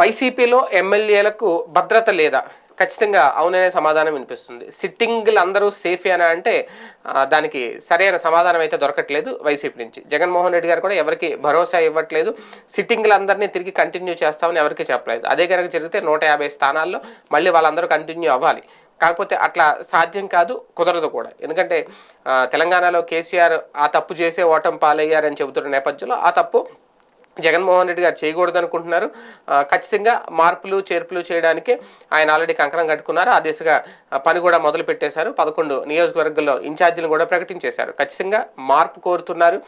వైసీపీలో ఎమ్మెల్యేలకు భద్రత లేదా? ఖచ్చితంగా అవుననే సమాధానం వినిపిస్తుంది. సిట్టింగ్లు అందరూ సేఫేనా అంటే దానికి సరైన సమాధానం అయితే దొరకట్లేదు వైసీపీ నుంచి. జగన్మోహన్ రెడ్డి గారు కూడా ఎవరికి భరోసా ఇవ్వట్లేదు. సిట్టింగ్లు అందరినీ తిరిగి కంటిన్యూ చేస్తామని ఎవరికి చెప్పలేదు. అదే కనుక జరిగితే నూట యాభై స్థానాల్లో మళ్ళీ వాళ్ళందరూ కంటిన్యూ అవ్వాలి. కాకపోతే అట్లా సాధ్యం కాదు కుదరదు కూడా. ఎందుకంటే తెలంగాణలో కేసీఆర్ ఆ తప్పు చేసే ఓటం పాలయ్యారని చెబుతున్న నేపథ్యంలో ఆ తప్పు జగన్మోహన్ రెడ్డి గారు చేయకూడదు అనుకుంటున్నారు ఖచ్చితంగా మార్పులు చేర్పులు చేయడానికి ఆయన ఆల్రెడీ కంకణం కట్టుకున్నారు. ఆ దిశగా పని కూడా మొదలు పెట్టేశారు పదకొండు నియోజకవర్గాల్లో ఇన్ఛార్జీలను కూడా ప్రకటించేశారు. ఖచ్చితంగా మార్పు కోరుతున్నారు.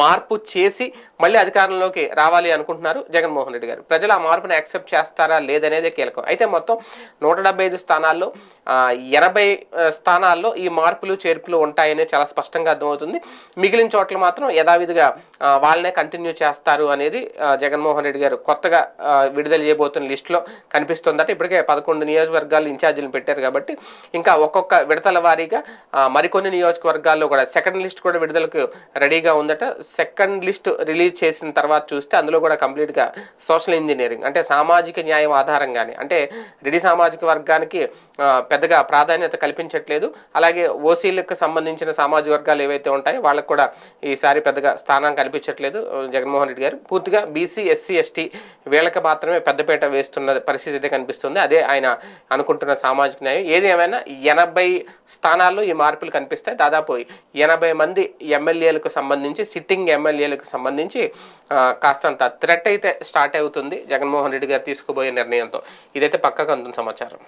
మార్పు చేసి మళ్ళీ అధికారంలోకి రావాలి అనుకుంటున్నారు జగన్మోహన్ రెడ్డి గారు. ప్రజలు ఆ మార్పును యాక్సెప్ట్ చేస్తారా లేదనేదే కీలకం. అయితే మొత్తం నూట డెబ్బై ఐదు స్థానాల్లో ఎనభై స్థానాల్లో ఈ మార్పులు చేర్పులు ఉంటాయనే చాలా స్పష్టంగా అర్థమవుతుంది. మిగిలిన చోట్ల మాత్రం యథావిధిగా వాళ్ళనే కంటిన్యూ చేస్తారు అనేది జగన్మోహన్ రెడ్డి గారు కొత్తగా విడుదల చేయబోతున్న లిస్టులో కనిపిస్తుందట. ఇప్పటికే పదకొండు నియోజకవర్గాలు ఇన్ఛార్జీలు పెట్టారు కాబట్టి ఇంకా ఒక్కొక్క విడతల వారీగా మరికొన్ని నియోజకవర్గాల్లో కూడా సెకండ్ లిస్ట్ కూడా విడుదలకు రెడీగా ఉందట. సెకండ్ లిస్ట్ రిలీజ్ చేసిన తర్వాత చూస్తే అందులో కూడా కంప్లీట్గా సోషల్ ఇంజనీరింగ్ అంటే సామాజిక న్యాయం ఆధారంగానే అంటే రెడీ సామాజిక వర్గానికి పెద్దగా ప్రాధాన్యత కల్పించట్లేదు. అలాగే ఓసీలకు సంబంధించిన సామాజిక వర్గాలు ఏవైతే ఉంటాయో వాళ్ళకు కూడా ఈసారి పెద్దగా స్థానం కల్పించట్లేదు. జగన్మోహన్ రెడ్డి గారు పూర్తిగా బీసీ ఎస్సీ ఎస్టీ వీళ్ళకి మాత్రమే పెద్దపేట వేస్తున్న పరిస్థితి అయితే కనిపిస్తుంది. అదే ఆయన అనుకుంటున్న సామాజిక న్యాయం. ఏది ఏమైనా ఎనభై స్థానాల్లో ఈ మార్పులు కనిపిస్తాయి. దాదాపు ఎనభై మంది ఎమ్మెల్యేలకు సంబంధించి సిట్టింగ్ ఎమ్మెల్యేలకు సంబంధించి కాస్తంత థ్రెట్ అయితే స్టార్ట్ అవుతుంది జగన్మోహన్ రెడ్డి గారు తీసుకుపోయే నిర్ణయంతో. ఇదైతే పక్కకు అందుతున్న సమాచారం.